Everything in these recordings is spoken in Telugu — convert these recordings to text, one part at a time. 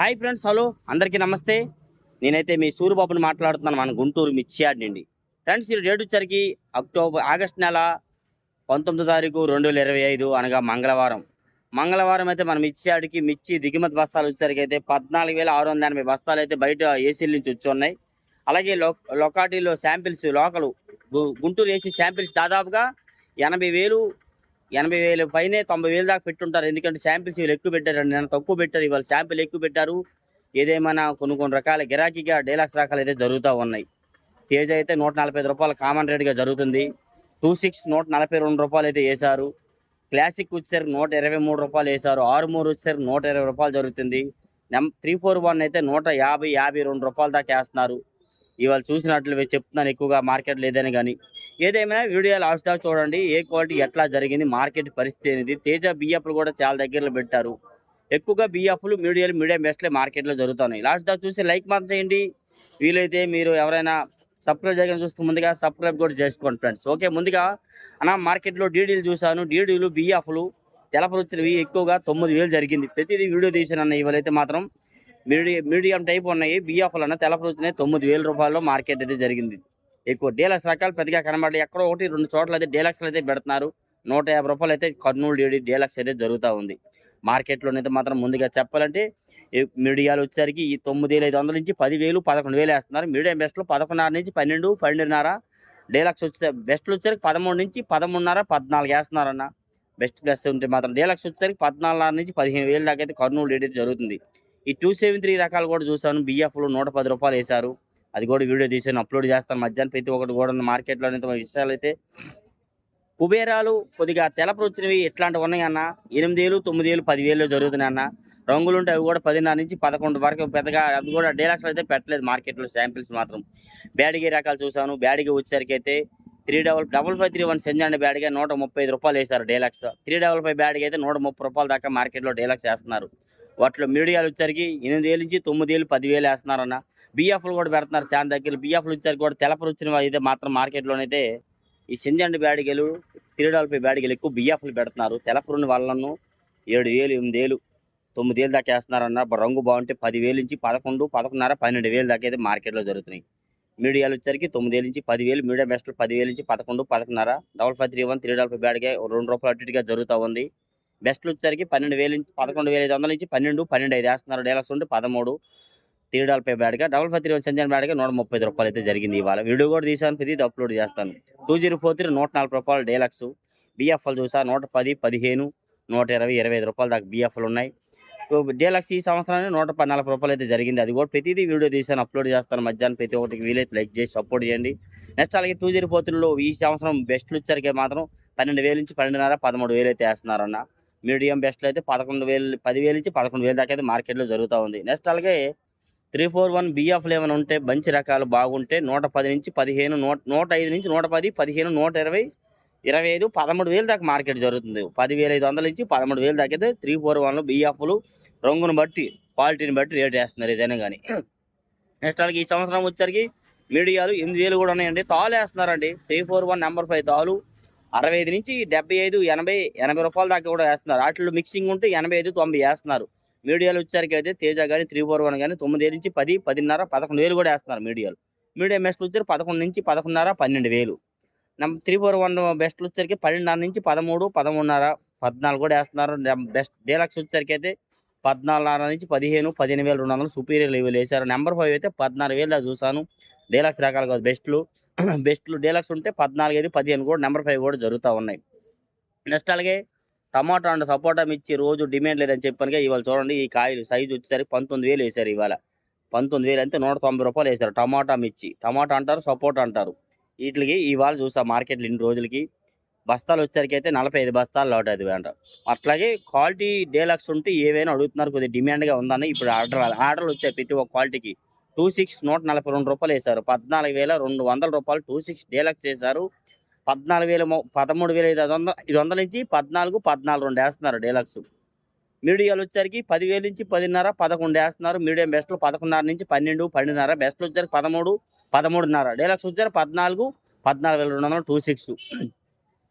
Hi friends hello. అందరికీ నమస్తే. నేనైతే మీ సూర్యబాబుని మాట్లాడుతున్నాను. మన గుంటూరు మిర్చియాడ్ నుండి. ఫ్రెండ్స్ ఈ డేట్ వచ్చరికి అక్టోబర్ ఆగస్ట్ నెల పంతొమ్మిదో తారీఖు రెండు వేల ఇరవై ఐదు అనగా మంగళవారం. మంగళవారం అయితే మన మిర్చియాడికి మిర్చి దిగుమతి బస్తాలు వచ్చేసరికి అయితే పద్నాలుగు వేల ఆరు వందల ఎనభై బస్తాలు అయితే బయట ఏసీల నుంచి వచ్చి ఉన్నాయి. అలాగే లో లొకాలిటీలో శాంపిల్స్ లోకల్ గు- గుంటూరు ఏసీ శాంపిల్స్ దాదాపుగా ఎనభై వేలు ఎనభై వేలు పైనే తొంభై వేలు దాకా పెట్టుంటారు. ఎందుకంటే శాంపిల్స్ వీళ్ళు ఎక్కువ పెట్టారు. నేను తక్కువ పెట్టారు. ఇవాళ శాంపిల్ ఎక్కువ పెట్టారు. ఏదేమైనా కొన్ని కొన్ని రకాల గిరాకీగా డైలాక్స్ రకాలు అయితే జరుగుతూ ఉన్నాయి. తేజ అయితే నూట నలభై ఐదు రూపాయలు కామన్ రేట్గా జరుగుతుంది. టూ సిక్స్ నూట నలభై రెండు రూపాయలు అయితే వేశారు. క్లాసిక్ వచ్చేసరికి నూట ఇరవై మూడు రూపాయలు వేశారు. ఆరు మూడు వచ్చేసరికి నూట ఇరవై రూపాయలు జరుగుతుంది. నెం త్రీ ఫోర్ వన్ అయితే నూట యాభై యాభై రెండు రూపాయల దాకా వేస్తున్నారు. ఇవాళ చూసినట్లు చెప్తున్నాను ఎక్కువగా మార్కెట్లో లేదని కానీ. ఏదేమైనా వీడియో లాస్ట్ దాకా చూడండి. ఏ క్వాలిటీ ఎట్లా జరిగింది మార్కెట్ పరిస్థితి అనేది తేజ బియ్యప్పులు కూడా చాలా దగ్గరలో పెట్టారు. ఎక్కువగా బియ్యప్పులు మీడియాలు మీడియం బెస్ట్లే మార్కెట్లో జరుగుతున్నాయి. లాస్ట్ దాకా చూసి లైక్ మాత్రం చేయండి. వీలైతే మీరు ఎవరైనా సబ్స్క్రైబ్ చేయడం చూస్తే ముందుగా సబ్స్క్రైబ్ కూడా చేసుకోండి ఫ్రెండ్స్. ఓకే ముందుగా అన్న మార్కెట్లో డీడీలు చూశాను. డీడీలు బియ్యఫ్లు తెలపలు వచ్చినవి ఎక్కువగా తొమ్మిది వేలు జరిగింది. ప్రతిదీ వీడియో తీసానన్న ఇవాళైతే మాత్రం. మీడియం మీడియం టైప్ ఉన్నాయి. బియ్యఫ్లు అన్న తెలపలు వచ్చినాయి తొమ్మిది వేల రూపాయల్లో మార్కెట్ అయితే జరిగింది. ఎక్కువ డీలక్స్ రకాలు పెద్దగా కనబడి ఎక్కడో ఒకటి రెండు చోట్ల అయితే డీలక్స్లు అయితే పెడుతున్నారు. నూట యాభై రూపాయలు అయితే కర్నూలు డీడీ డీలక్స్ అయితే జరుగుతూ ఉంది. మార్కెట్లోనైతే మాత్రం ముందుగా చెప్పాలంటే మీడియాలు వచ్చేసరికి ఈ తొమ్మిది వేల ఐదు వందల నుంచి పదివేలు పదకొండు వేలు వేస్తున్నారు. మీడియం బెస్ట్లో పదకొండున్నర నుంచి పన్నెండు పన్నెండున్నర. డీలక్స్ వచ్చే బెస్ట్లు వచ్చేసరికి పదమూడు నుంచి పదమూడున్నర పద్నాలుగు వేస్తున్నారన్న. బెస్ట్ ప్లస్ ఉంటే మాత్రం డీలక్స్ వచ్చేసరికి పద్నాలుగున్నర నుంచి పదిహేను వేలు దాకా అయితే కర్నూలు డీడీ జరుగుతుంది. ఈ టూ సెవెన్ త్రీ రకాలు కూడా చూసాను బిఎఫ్లు నూట పది రూపాయలు వేశారు. అది కూడా వీడియో తీసాను అప్లోడ్ చేస్తాను. మధ్యాహ్నం ప్రతి ఒక్కటి కూడా మార్కెట్లో అయితే విషయాలు అయితే. కుబేరాలు కొద్దిగా తెలపరు వచ్చినవి ఎట్లాంటివి ఉన్నాయన్న ఎనిమిది వేలు తొమ్మిది వేలు పదివేలు జరుగుతున్నాయి అన్న. రంగులు ఉంటే అవి కూడా పదిన్నర నుంచి పదకొండు వరకు పెద్దగా అవి కూడా డీలక్స్ అయితే పెట్టలేదు మార్కెట్లో శాంపిల్స్ మాత్రం. బ్యాడిగి రకాలు చూసాను బ్యాడిగే వచ్చేసరికి అయితే three double double five three one సెంజండ్ బ్యాడ్గా నూట ముప్పై ఐదు రూపాయలు వేశారు డీలక్స్. త్రీ డబల్ ఫైవ్ బ్యాడ్గా అయితే నూట ముప్పై రూపాయల దాకా మార్కెట్లో డీలక్స్ వేస్తున్నారు. వాటిలో మీడియాలు వచ్చరికి ఎనిమిది వేలు నుంచి తొమ్మిది వేలు పదివేలు వేస్తున్నారన్న బిఎఫ్లు కూడా పెడుతున్నారు చాలా దగ్గర. బిఎఫ్లు ఇచ్చారు కూడా తెలపరు వచ్చిన అయితే మాత్రం మార్కెట్లోనైతే ఈ సింజండి బ్యాడిగలు తిరుడాలపై బ్యాడిగలు ఎక్కువ బిఎఫ్లు పెడుతున్నారు. తెలపరుని వాళ్ళను ఏడు వేలు ఎనిమిది వేలు తొమ్మిది వేలు దాకా వేస్తున్నారన్న రంగు బాగుంటే పదివేలు నుంచి పదకొండు పదకొండున్నర పన్నెండు వేలు దాకా అయితే మార్కెట్లో జరుగుతున్నాయి. మీడియాలు వచ్చరికి తొమ్మిది వేలు నుంచి పదివేలు మీడియా బెస్ట్లు పదివేలు నుంచి పదకొండు పదకొండున్నర double five three one three double five బ్యాడ్గా రెండు రూపాయలు అటుగా జరుగుతూ ఉంది. బెస్ట్లు వచ్చరికి పన్నెండు వేలు నుంచి పదకొండు వేల ఐదు వందల నుంచి పన్నెండు పన్నెండు ఐదు వేస్తున్నారు. డైలాక్స్ ఉంటే పదమూడు త్రీ డబల్ బ్యాడ్గా డబల్ ఫైవ్ త్రీ వన్ సంజన్ బ్యాడ్గా నూట ముప్పై రూపాయలు అయితే జరిగింది ఇవాళ. వీడియో కూడా తీసాను ప్రతి అప్లోడ్ చేస్తాను. టూ జీరో ఫోర్ త్రీ నూట నలభై రూపాయలు డేలక్స్. బిఎఫ్ఎల్ చూసా నూట పది పదిహేను నూట ఇరవై ఇరవై ఐదు రూపాయలు దాకా బిఎఫ్ఎల్ ఉన్నాయి. డీలక్స్ ఈ సంవత్సరానికి నూట పద్నాలుగు నలభై రూపాయలు అయితే జరిగింది. అది కూడా ప్రతిదీ వీడియో తీసాను అప్లోడ్ చేస్తాను. మధ్యాహ్నం ప్రతి ఒక్కటికి వీలైతే లైక్ చేసి సపోర్ట్ చేయండి. నెక్స్ట్ అలాగే టూ జీరో ఫోర్ త్రీలో ఈ సంవత్సరం బెస్ట్లు వచ్చరికి మాత్రం పన్నెండు వేలు నుంచి పన్నెండున్నర పదమూడు వేలు అయితే వేస్తున్నారన్న. మీడియం బెస్ట్లు అయితే పదకొండు వేలు పదివేలు నుంచి పదకొండు వేలు దాకా అయితే మార్కెట్లో జరుగుతూ ఉంది. నెక్స్ట్ అలాగే త్రీ ఫోర్ వన్ బిఎఫ్లు ఏమైనా ఉంటే మంచి రకాలు బాగుంటే నూట పది నుంచి పదిహేను నూట నూట ఐదు నుంచి నూట పది పదిహేను నూట ఇరవై ఇరవై ఐదు పదమూడు వేలు దాకా మార్కెట్ జరుగుతుంది. పదివేల ఐదు వందల నుంచి పదమూడు వేలు దాకైతే అయితే త్రీ ఫోర్ వన్లో బిఎఫ్లు రంగును బట్టి క్వాలిటీని బట్టి రేట్ వేస్తున్నారు ఏదైనా కానీ నెక్స్ట్ వాళ్ళకి ఈ సంవత్సరం వచ్చరికి మీడియాలు ఎనిమిది వేలు కూడా ఉన్నాయండి. తాలు వేస్తున్నారండి. Three four one number five తాలు అరవై ఐదు నుంచి డెబ్బై ఐదు ఎనభై ఎనభై రూపాయల దాకా కూడా వేస్తున్నారు. వాటిలో మిక్సింగ్ ఉంటే ఎనభై ఐదు తొంభై వేస్తున్నారు. మీడియాలు వచ్చేసరికి అయితే తేజ కానీ త్రీ ఫోర్ వన్ కానీ తొమ్మిది నుంచి పది పదిన్నర పదకొండు వేలు కూడా వేస్తున్నారు మీడియాలు. మీడియా బెస్ట్లు వచ్చారు పదకొండు నుంచి పదకొండున్నర పన్నెండు వేలు. నమ్ త్రీ ఫోర్ వన్ బెస్ట్లు వచ్చేసరికి పన్నెండున్నర నుంచి పదమూడు పదమూడున్నర పద్నాలుగు కూడా వేస్తున్నారు. బెస్ట్ డీలక్స్ వచ్చేసరికి అయితే పద్నాలుగున్నర నుంచి పదిహేను పదిహేను వేల రెండు వందలు సుపీరియర్ లెవెల్ వేశారు. నెంబర్ ఫైవ్ అయితే పద్నాలుగు వేలు దాకా చూసాను డీలక్స్ రకాలు కాదు బెస్ట్లు. బెస్ట్లు డీలక్స్ ఉంటే పద్నాలుగు ఐదు పదిహేను కూడా నెంబర్ ఫైవ్ కూడా జరుగుతూ ఉన్నాయి. నెక్స్ట్ అలాగే టమాటా అండ్ సపోటా మిర్చి రోజు డిమాండ్ లేదని చెప్పానుగా ఇవాళ చూడండి ఈ కాయలు సైజు వచ్చేసరికి పంతొమ్మిది వేలు వేశారు ఇవాళ. పంతొమ్మిది వేలు అంటే నూట తొంభై రూపాయలు వేశారు. టమాటా మిర్చి. టమాటా అంటారు సపోటా అంటారు. వీటికి ఇవాళ చూసా మార్కెట్లో ఇన్ని రోజులకి. బస్తాలు వచ్చేసరికి అయితే నలభై ఐదు బస్తాలు లాట్ అది అంట. అట్లాగే క్వాలిటీ డేలక్స్ ఉంటే ఏవైనా అడుగుతున్నారు కొద్దిగా డిమాండ్గా ఉందని ఇప్పుడు ఆర్డర్ ఆర్డర్లు వచ్చాయి ప్రతి ఒక్క క్వాలిటీకి. టూ సిక్స్ నూట నలభై రెండు రూపాయలు వేశారు. పద్నాలుగు వేల రెండు వందల రూపాయలు టూ సిక్స్ డీలక్స్ వేశారు. పద్నాలుగు వేల పదమూడు వేల ఐదు వందల ఐదు వందల నుంచి పద్నాలుగు పద్నాలుగు రెండు వేస్తున్నారు డీలక్స్. మీడియాలు వచ్చేసరికి పదివేల నుంచి పదిన్నర పదకొండు వేస్తున్నారు. మీడియం బెస్ట్లు పదకొండున్నర నుంచి పన్నెండు పన్నెండున్నర. బెస్ట్లు వచ్చారు పదమూడు పదమూడున్నర. డీలక్స్ వచ్చారు పద్నాలుగు పద్నాలుగు వేల రెండు వందల టూ సిక్స్.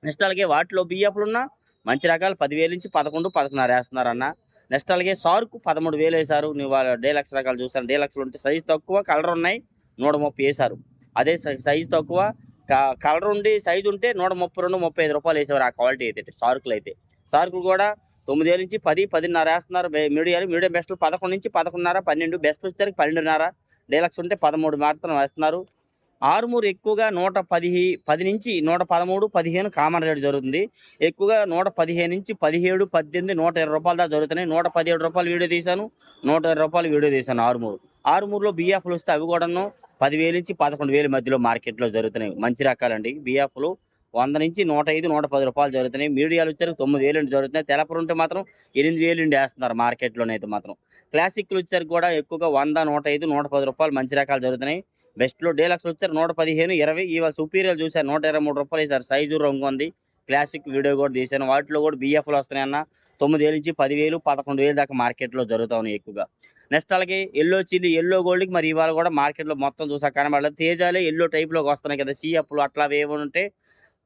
నెక్స్ట్ అలాగే వాటిలో బియ్యపులు ఉన్న మంచి రకాలు పదివేల నుంచి పదకొండు పదకొండున్నర వేస్తున్నారన్న నెక్స్ట్ అలాగే సార్కు పదమూడు వేలు వేశారు. నువ్వు వాళ్ళ డీలక్స్ రకాలు చూసాను డీలక్స్లు ఉంటే సైజు తక్కువ కలర్ ఉన్నాయి నూట ముప్పై వేశారు. అదే సైజ్ సైజు తక్కువ కలర్ ఉండి సైజు ఉంటే నూట ముప్పై రెండు ముప్పై ఐదు రూపాయలు వేసేవారు ఆ క్వాలిటీ అయితే సార్కులు అయితే. సార్కులు కూడా తొమ్మిదేళ్ళ నుంచి పది పదిన్నర వేస్తున్నారు. మీడియాలు మీడియం బెస్ట్లు పదకొండు నుంచి పదకొండున్నర పన్నెండు బెస్ట్ వచ్చేసరికి పన్నెండున్నర. డీలక్స్ ఉంటే పదమూడు మాత్రం వేస్తున్నారు. ఆరుమూరు ఎక్కువగా నూట పది పది నుంచి నూట పదమూడు పదిహేను కామన్ రేట్ జరుగుతుంది. ఎక్కువగా నూట పదిహేను నుంచి పదిహేడు పద్దెనిమిది నూట ఇరవై రూపాయల దాకా జరుగుతున్నాయి. నూట పదిహేడు రూపాయలు వీడియో తీశాను నూట ఇరవై రూపాయలు వీడియో తీశాను ఆరుమూరు. ఆరుమూరులో బిఎఫ్లు వస్తే అవి కూడాను పదివేలు నుంచి పదకొండు వేల మధ్యలో మార్కెట్లో జరుగుతున్నాయి. మంచి రకాలండి. బియ్యపులు వంద నుంచి నూట ఐదు నూట పది రూపాయలు జరుగుతున్నాయి. మీడియాలు వచ్చారు తొమ్మిది వేలు నుండి జరుగుతున్నాయి. తెలపరు ఉంటే మాత్రం ఎనిమిది వేలు నుండి వేస్తున్నారు మార్కెట్లోనైతే మాత్రం. క్లాసిక్లు వచ్చారు కూడా ఎక్కువగా వంద నూట ఐదు నూట పది రూపాయలు మంచి రకాలు జరుగుతున్నాయి. బెస్ట్లో డీలక్స్ వచ్చారు నూట పదిహేను ఇరవై ఇవాళ సుపీరియర్ చూశారు నూట ఇరవై మూడు రూపాయలు వేసారు సైజు రంగు ఉంది. క్లాసిక్ వీడియో కూడా తీశాను. వాటిలో కూడా బిఎఫ్లు వస్తున్నాయన్న తొమ్మిది వేలు నుంచి పదివేలు పదకొండు వేలు దాకా మార్కెట్లో జరుగుతా ఉన్నాయి ఎక్కువగా. నెక్స్ట్ అలాగే ఎల్లో చిల్లి ఎల్లో గోల్డ్కి మరి ఇవాళ కూడా మార్కెట్లో మొత్తం చూసా కనబడలేదు. తేజాలే ఎల్లో టైప్లోకి వస్తున్నాయి కదా సిఎఫ్లు అట్లా ఏమి ఉంటే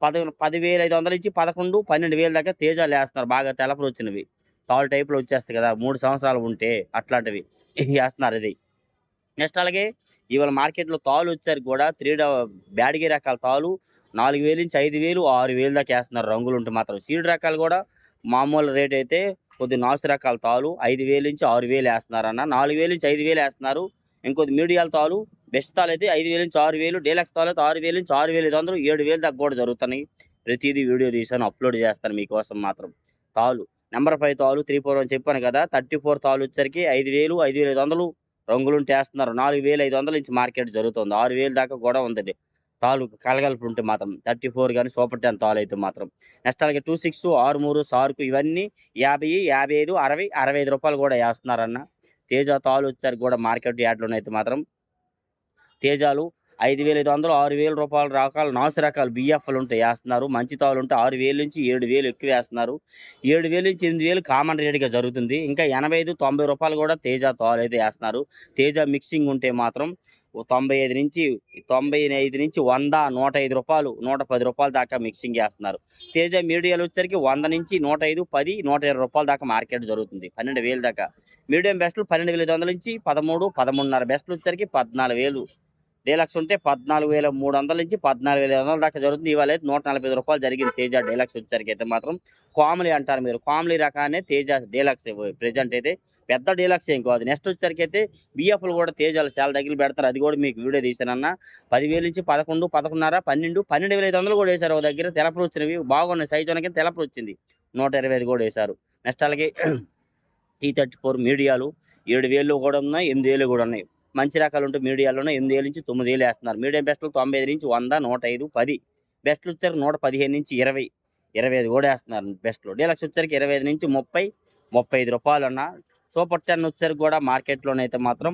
పది పదివేల ఐదు వందల నుంచి పదకొండు పన్నెండు వేల దాకా తేజాలు వేస్తున్నారు. బాగా తెలపలు వచ్చినవి. తాల్ టైప్లో వచ్చేస్తాయి కదా మూడు సంవత్సరాలు ఉంటే అట్లాంటివి వేస్తున్నారు ఇది. నెక్స్ట్ అలాగే ఇవాళ మార్కెట్లో తాలు వచ్చారు కూడా త్రీ బ్యాడ్గి రకాల తాలు నాలుగు వేలు నుంచి ఐదు వేలు ఆరు వేలు దాకా వేస్తున్నారు. రంగులు ఉంటే మాత్రం సీడ్ రకాలు కూడా మామూలు రేట్ అయితే కొద్ది నాసు రకాల తాలు ఐదు వేలు నుంచి ఆరు వేలు వేస్తున్నారు అన్న నాలుగు వేలు నుంచి ఐదు వేలు వేస్తున్నారు. ఇంకొద్ది మీడియాల తాలు బెస్ట్ తాలు అయితే ఐదు వేలు నుంచి ఆరు వేలు డీలక్స్ తాలు అయితే ఆరు వేలు నుంచి ఆరు వేలు ఐదు వందలు ఏడు వేలు దాకా కూడా జరుగుతున్నాయి. ప్రతిదీ వీడియో తీసాను అప్లోడ్ చేస్తాను మీకోసం మాత్రం. తాలు నెంబర్ ఫైవ్ తాలు త్రీ ఫోర్ అని చెప్పాను కదా థర్టీ ఫోర్ తాలు వచ్చరికి ఐదు వేలు ఐదు వేలు ఐదు వందలు రంగులు వేస్తున్నారు నాలుగు వేలు ఐదు వందల నుంచి మార్కెట్ జరుగుతుంది. ఆరు వేలు దాకా కూడా ఉంది. తాలు కలగలుపు ఉంటే మాత్రం థర్టీ ఫోర్ కానీ సూపర్ టెన్ తాలు అయితే మాత్రం. నెక్స్ట్ అలాగే టూ సిక్స్ ఆరు మూడు సార్కు ఇవన్నీ యాభై యాభై ఐదు అరవై అరవై ఐదు రూపాయలు కూడా వేస్తున్నారన్న. తేజ తాలు వచ్చారు కూడా మార్కెట్ యార్డ్లోనే అయితే మాత్రం. తేజాలు ఐదు వేల ఐదు వందలు ఆరు వేల రూపాయల రకాల నాసు రకాల బిఎఫ్లు ఉంటాయి వేస్తున్నారు. మంచి తాలు ఉంటే ఆరు వేలు నుంచి ఏడు వేలు ఎక్కువ వేస్తున్నారు. ఏడు వేలు నుంచి ఎనిమిది వేలు కామన్ రేట్గా జరుగుతుంది. ఇంకా ఎనభై ఐదు తొంభై రూపాయలు కూడా తేజ తాలు అయితే వేస్తున్నారు. తేజ మిక్సింగ్ ఉంటే మాత్రం తొంభై ఐదు నుంచి తొంభై ఐదు నుంచి వంద నూట ఐదు రూపాయలు నూట పది రూపాయల దాకా మిక్సింగ్ చేస్తున్నారు. తేజ మీడియాలు వచ్చేసరికి వంద నుంచి నూట ఐదు పది నూట ఇరవై రూపాయల దాకా మార్కెట్ జరుగుతుంది. పన్నెండు వేలు దాకా. మీడియం బెస్ట్లు పన్నెండు వేల ఐదు వందల నుంచి పదమూడు పదమూడున్నర బెస్ట్లు వచ్చేసరికి పద్నాలుగు వేలు. డీలక్స్ ఉంటే పద్నాలుగు వేల మూడు వందల నుంచి పద్నాలుగు వేల ఐదు వందల దాకా జరుగుతుంది. ఇవాళ అయితే నూట నలభై ఐదు రూపాయలు జరిగింది తేజ డీలక్స్ వచ్చేసరికి అయితే మాత్రం. కామ్లీ అంటారు మీరు. కామ్లీ రకానే తేజ డీలక్స్ ప్రెజెంట్ అయితే పెద్ద డీలక్స్ ఏం కాదు. నెక్స్ట్ వచ్చరికి అయితే బిఎఫ్లు కూడా తేజాలు చాలా దగ్గర పెడతారు. అది కూడా మీకు వీడియో తీశానన్న. పదివేలు నుంచి పదకొండు పదకొండున్నర పన్నెండు పన్నెండు వేల ఐదు వందలు కూడా వేశారు ఒక దగ్గర. తెలపలు వచ్చినవి బాగున్నాయి. సైజు అనకి తెలపలు వచ్చింది. నూట ఇరవై ఐదు కూడా వేశారు. నెక్స్ట్ అలాగే టీ థర్టీ ఫోర్ మీడియాలు ఏడు వేలు కూడా ఉన్నాయి ఎనిమిది వేలు కూడా ఉన్నాయి. మంచి రకాలు ఉంటే మీడియాలోనే ఎనిమిది వేలు నుంచి తొమ్మిది వేలు వేస్తున్నారు. మీడియం బెస్ట్లు తొంభై ఐదు నుంచి వంద నూట ఐదు పది. బెస్ట్లు వచ్చారు నూట పదిహేను నుంచి ఇరవై. ఇరవై ఐదు కూడా వేస్తున్నారు బెస్ట్లు. డీలక్స్ వచ్చరికి ఇరవై ఐదు నుంచి ముప్పై ముప్పై ఐదు రూపాయలు అన్న సూపర్ టెన్ వచ్చేసరికి కూడా మార్కెట్లోనైతే మాత్రం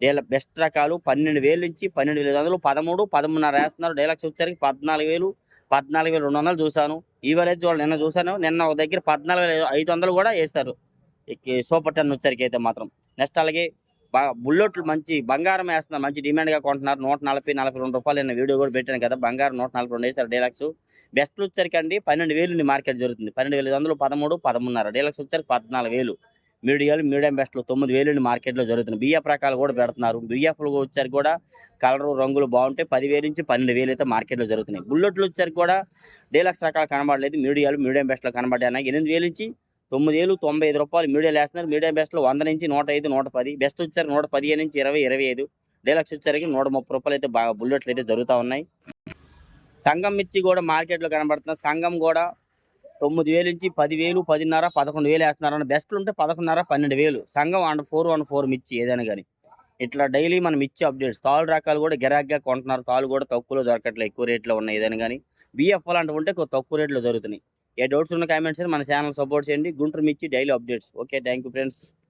డీల బెస్ట్ రకాలు పన్నెండు వేలు నుంచి పన్నెండు వేల ఐదు వందలు పదమూడు పదమూడున్నర వేస్తున్నారు. డీలక్స్ వచ్చేసరికి పద్నాలుగు వేలు పద్నాలుగు వేలు రెండు వందలు చూశాను. ఈవేళ చూడాలి నిన్న చూశాను. నిన్న ఒక దగ్గర పద్నాలుగు వేల ఐదు వందలు కూడా వేస్తారు. సూపర్ టెన్ వచ్చేసరికి అయితే మాత్రం. నెక్స్ట్ అలాగే బా బుల్లెట్లు మంచి బంగారం వేస్తున్నారు. మంచి డిమాండ్గా కొంటున్నారు. నూట నలభై నలభై రెండు రూపాయలు నేను వీడియో కూడా పెట్టాను కదా. బంగారం నూట నలభై రెండు వేశారు డీలక్స్. బెస్ట్ వచ్చరికి అండి పన్నెండు వేలు మార్కెట్ జరుగుతుంది. పన్నెండు వేల ఐదు వందలు పదమూడు పదమూడున్నర. డీలక్స్ వచ్చరికి పద్నాలుగు వేలు. మీడియాలు మీడియం బెస్ట్లు తొమ్మిది వేలు మార్కెట్లో జరుగుతున్నాయి. బియ్యపు రకాలు కూడా పెడుతున్నారు. బియ్యపులు వచ్చరికి కూడా కలరు రంగులు బాగుంటాయి. పదివేలు నుంచి పన్నెండు వేలు అయితే మార్కెట్లో జరుగుతున్నాయి. బుల్లెట్లు వచ్చరికి కూడా డీలక్స్ రకాలు కనబడలేదు. మీడియాలు మీడియం బెస్ట్లో కనబడ్డాయి. ఎనిమిది వేలు నుంచి తొమ్మిది వేలు తొంభై ఐదు రూపాయలు మీడియాలు వేస్తున్నారు. మీడియం బెస్ట్లో వంద నుంచి నూట ఐదు నూట పది. బెస్ట్ వచ్చారు నూట పదిహేను నుంచి ఇరవై ఇరవై ఐదు. డీలక్స్ వచ్చరికి నూట ముప్పై రూపాయలు అయితే బాగా బుల్లెట్లు అయితే జరుగుతూ ఉన్నాయి. సంఘం మిర్చి కూడా మార్కెట్లో కనబడుతున్నాయి సంఘం కూడా తొమ్మిది వేలు నుంచి పదివేలు పదిన్నర పదకొండు వేలు వేస్తున్నారు బెస్ట్లు ఉంటే పదకొండున్నర పన్నెండు వేలు. సంఘం వన్ ఫోర్ వన్ ఫోర్ మిర్చి ఏదైనా కానీ ఇట్లా డైలీ మనం మిర్చి అప్డేట్స్. తాళ్ళు రకాలు కూడా గిరాగ్గా కొంటున్నారు. తాళ్ళు కూడా తక్కువలో దొరకట్లేదు. ఎక్కువ రేట్లో ఉన్నాయి ఏదైనా కానీ బిఎఫ్ అలాంటివి ఉంటే కొద్ది తక్కువ రేట్లో దొరుకుతున్నాయి. ఏ డౌట్స్ ఉన్న కామెంట్స్ మన ఛానల్ సపోర్ట్ చేయండి. Guntur mirchi daily updates. Okay thank you friends.